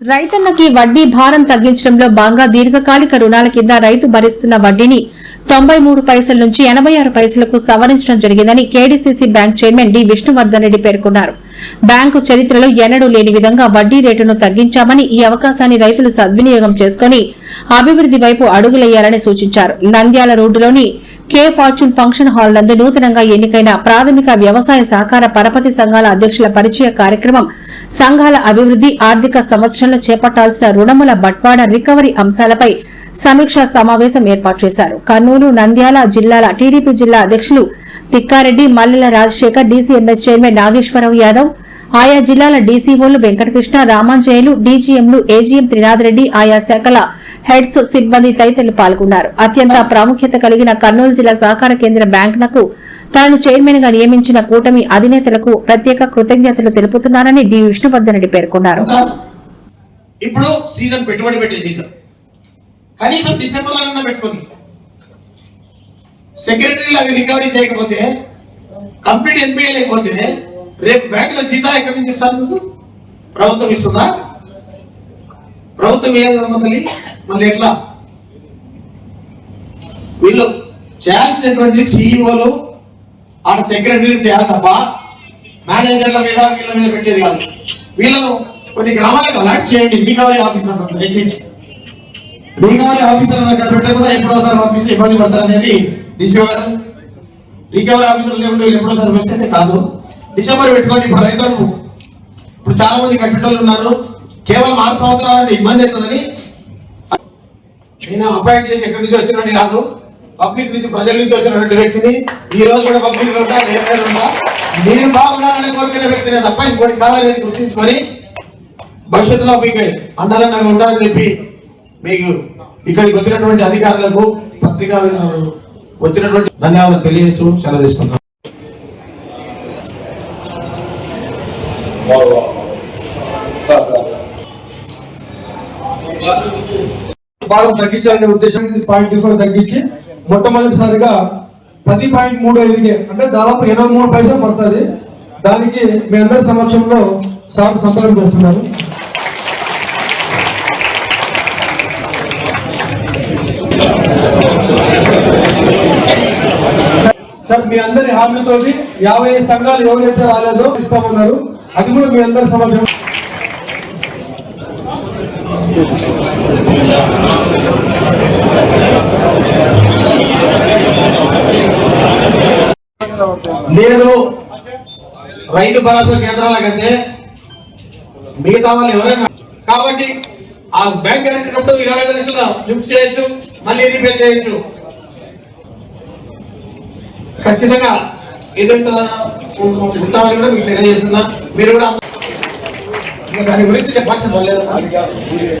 రైతన్నకి వడ్డీ భారం తగ్గించడంలో భాగంగా దీర్ఘకాలిక రుణాల కింద రైతు భరిస్తున్న వడ్డీని తొంభై మూడు పైసల నుంచి ఎనబై ఆరు పైసలకు సవరించడం జరిగిందని KDCC bank chairman D Vishnuvardhan Reddy పేర్కొన్నారు. బ్యాంకు చరిత్రలో ఎన్నడూ లేని విధంగా వడ్డీ రేటును తగ్గించామని ఈ అవకాశాన్ని రైతులు సద్వినియోగం చేసుకుని అభివృద్ది వైపు అడుగులయ్యారని సూచించారు. నంద్యాల రోడ్డులోని కే ఫార్చ్యూన్ ఫంక్షన్ హాల్ నందు నూతనంగా ఎన్నికైన ప్రాథమిక వ్యవసాయ సహకార పరపతి సంఘాల అధ్యక్షుల పరిచయ కార్యక్రమం సంఘాల అభివృద్ది ఆర్థిక సంవత్సరంలో చేపట్టాల్సిన రుణముల బట్వాడా రికవరీ అంశాలపై సమీక్షా సమావేశం ఏర్పాటు చేశారు. కర్నూలు నంద్యాల జిల్లాల టీడీపీ జిల్లా అధ్యక్షులు తిక్కారెడ్డి మల్లెల రాజశేఖర్ డీసీఎంఎస్ చైర్మన్ నాగేశ్వరరావు యాదవ్ ఆయా జిల్లాల డీసీఓలు వెంకటకృష్ణ రామాంజయులు డీజీఎంలు ఏజీఎం త్రినాథ్ రెడ్డి ఆయా శాఖల హెడ్స్ సిబ్బంది తదితరులు పాల్గొన్నారు. అత్యంత ప్రాముఖ్యత కలిగిన కర్నూలు జిల్లా సహకార కేంద్ర బ్యాంకునకు తాను చైర్మన్గా నియమించిన కూటమి అధినేతలకు ప్రత్యేక కృతజ్ఞతలు తెలుపుతున్నారని డి విష్ణువర్ధన్ రెడ్డి పేర్కొన్నారు. ఇప్పుడు సీజన్ పెట్టుబడి పెట్టే సీజన్. కనీసం డిసెంబర్ అన్న పెట్టుకోండి. సెక్రటరీలు అవి రికవరీ చేయకపోతే కంప్లీట్ ఎంపీఏ లేకపోతే రేపు బ్యాంకుల జీతా ఎక్కడి నుంచి ఇస్తారు మీకు? ప్రభుత్వం ఇస్తుందా? ప్రభుత్వం ఏదమ్మా తల్లి? మళ్ళీ ఎట్లా? వీళ్ళు చేయాల్సినటువంటి సిఇఓలు ఆడ సెక్రటరీలు చేయాలి తప్ప మేనేజర్ల మీద వీళ్ళ మీద పెట్టేది కాదు. వీళ్ళను కొన్ని గ్రామాలకు అలాట్ చేయండి రికవరీ ఆఫీసర్ దయచేసి. రీకవరీ ఆఫీసర్ అక్కడ పెట్టకుండా ఎప్పుడోసారి పంపిస్తే ఇబ్బంది పడతారు అనేది డిసి గారు. రికవరీ ఆఫీసర్ లేకుండా వీళ్ళు ఎప్పుడోసారి వస్తే కాదు. డిసెంబర్ పెట్టుకోండి ఇప్పుడు రైతులకు ఇప్పుడు చాలా మంది కట్టేటోళ్ళు ఉన్నారు. కేవలం ఆరు సంవత్సరాలంటే ఇబ్బంది అవుతుందని. నేను అపాయింట్ చేసి ఎక్కడి నుంచి వచ్చినట్టు కాదు. పబ్లిక్ నుంచి ప్రజల నుంచి వచ్చినటువంటి వ్యక్తిని ఈ రోజు కూడా పబ్లిక్లో ఉంటా నేను ఉంటా. మీరు బాగున్నారనే కోరుకునే వ్యక్తినే తప్ప ఇంకోటి కాదనేది గుర్తించుకొని భవిష్యత్తులో మీకు అండదండగా ఉండాలని చెప్పి మీకు ఇక్కడికి వచ్చినటువంటి అధికారులకు పత్రికా వచ్చినటువంటి ధన్యవాదాలు తెలియజేస్తూ సెలవు తీసుకుంటాం భారం తగ్గించాలనే ఉద్దేశం పాయింట్ ఫైవ్ తగ్గించి మొట్టమొదటిసారిగా పది పాయింట్ మూడు ఐదుకి అంటే దాదాపు ఎనభై మూడు పైసలు పడుతుంది. దానికి మీ అందరి సమక్షంలో సార్ సంతకం చేస్తున్నారు సార్ మీ అందరి హామీతోటి యాభై ఐదు సంఘాలు ఎవరైతే రాలేదో ఇస్తామన్నారు అది కూడా మీ అందరి సమక్షం. లేదు రైతు భరోసా కేంద్రాల కంటే మిగతా వాళ్ళు ఎవరైనా కాబట్టి ఆ బ్యాంక్ కరెక్ట్ ఇరవై ఐదు లక్షలు లిఫ్ట్ చేయొచ్చు మళ్ళీ రీపే చేయొచ్చు. ఖచ్చితంగా ఎదుట ఉంటామని కూడా మీకు తెలియజేస్తున్నా. మీరు కూడా దాని గురించి చెప్పాల్సిన పర్లేదు